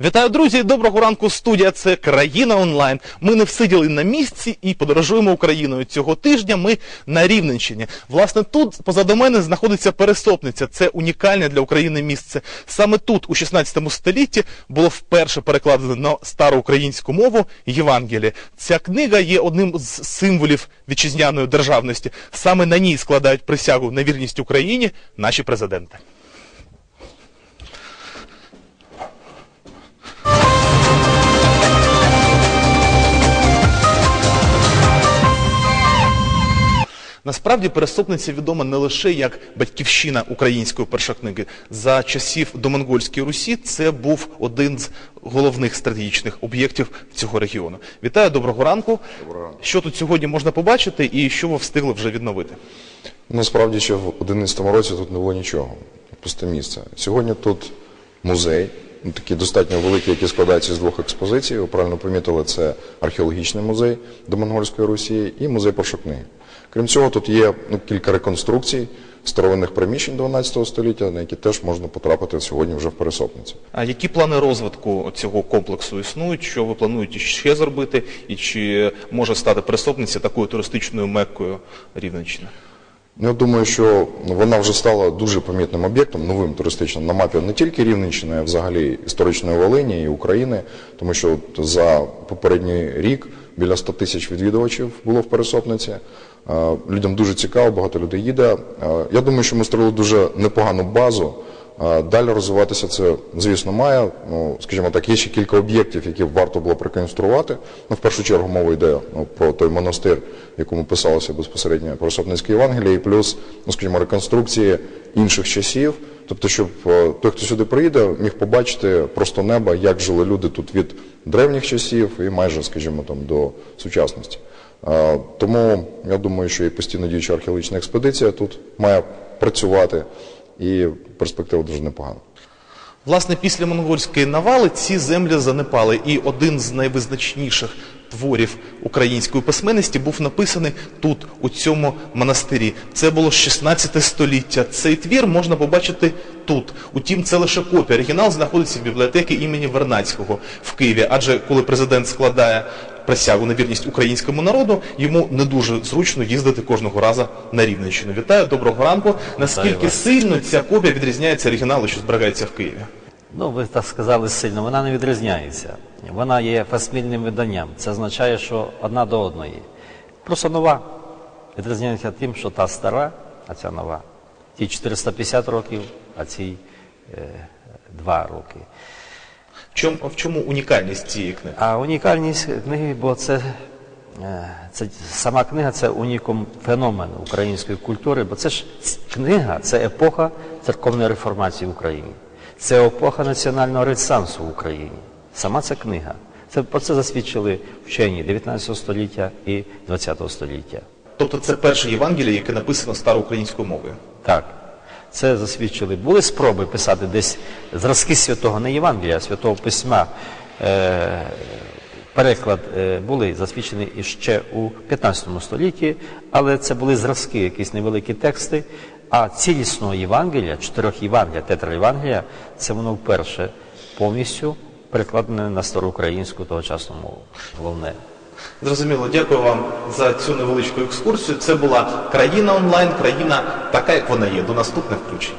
Вітаю, друзі! Доброго ранку, студія. Це країна онлайн. Ми не всиділи на місці і подорожуємо Україною. Цього тижня ми на Рівненщині. Власне, тут позаду мене знаходиться пересопниця. Це унікальне для України місце. Саме тут, у 16 столітті, було вперше перекладено на староукраїнську мову Євангеліє. Ця книга є одним з символів вітчизняної державності. Саме на ній складають присягу на вірність Україні наші президенти. Насправді переступниця відома не лише як батьківщина української першокниги. За часів домонгольської Русі це був один з головних стратегічних об'єктів цього регіону. Вітаю, доброго ранку. Доброго. Що тут сьогодні можна побачити і що ви встигли вже відновити? Насправді ще в 11 році тут не було нічого. Пусте місце. Сьогодні тут музей, такий достатньо великий, який складається з двох експозицій. Ви правильно помітили, це археологічний музей до Монгольської Росії і музей першокниги. Крім цього, тут є ну, кілька реконструкцій старовинних приміщень 12 століття, на які теж можна потрапити сьогодні вже в пересопниці. А які плани розвитку цього комплексу існують? Що ви плануєте ще зробити? І чи може стати переступниця такою туристичною меккою Рівненщини? Ну, Я думаю, що вона вже стала дуже помітним об'єктом, новим туристичним на мапі не тільки Рівненщини, а взагалі історичної Волині і України, тому що за попередній рік біля 100 тисяч відвідувачів було в Пересопниці. Людям дуже цікаво, багато людей їде. Я думаю, що ми створили дуже непогану базу. Далі розвиватися це, звісно, має. Ну, скажімо так, є ще кілька об'єктів, які варто було б реконструювати. Ну, в першу чергу мова йде ну, про той монастир, якому писалося безпосередньо про Сопницьке Євангеліє, і плюс, ну, скажімо, реконструкції інших часів. Тобто, щоб е, той, хто сюди приїде, міг побачити просто небо, як жили люди тут від древніх часів і майже, скажімо, там до сучасності. Тому я думаю, що і постійно діюча археологічна експедиція тут має працювати, і перспектива дуже непогана. Власне, після монгольської навали ці землі занепали, і один з найвизначніших творів української письменності був написаний тут, у цьому монастирі. Це було 16 століття. Цей твір можна побачити тут. Утім, це лише копія. Оригінал знаходиться в бібліотеці імені Вернацького в Києві. Адже коли президент складає присягу на вірність українському народу, йому не дуже зручно їздити кожного разу на Рівненщину. Вітаю, доброго ранку. Наскільки сильно ця копія відрізняється оригіналу, що зберігається в Києві? Ну, ви так сказали сильно, вона не відрізняється. Вона є фасмільним виданням. Це означає, що одна до одної. Просто нова. Відрізняється тим, що та стара, а ця нова. Ті 450 років, а цій е, 2 роки. В чому, в чому унікальність цієї книги? А унікальність книги, бо це, е, це сама книга це унікум феномен української культури, бо це ж книга, це епоха церковної реформації в Україні. Це епоха національного ренесансу в Україні. Сама ця книга. Це про це засвідчили вчені 19 століття і 20 століття. Тобто це перше Євангеліє, яке написано староукраїнською мовою. Так, це засвідчили. Були спроби писати десь зразки святого, не Євангелія, а святого письма. Е, переклад е, були засвідчені іще у 15 столітті, але це були зразки, якісь невеликі тексти. А цілісного Євангелія, чотирьох Євангелія, тетра Євангелія, це воно вперше повністю перекладене на староукраїнську тогочасну мову. Головне. Зрозуміло, дякую вам за цю невеличку екскурсію. Це була країна онлайн, країна така, як вона є. До наступних включень.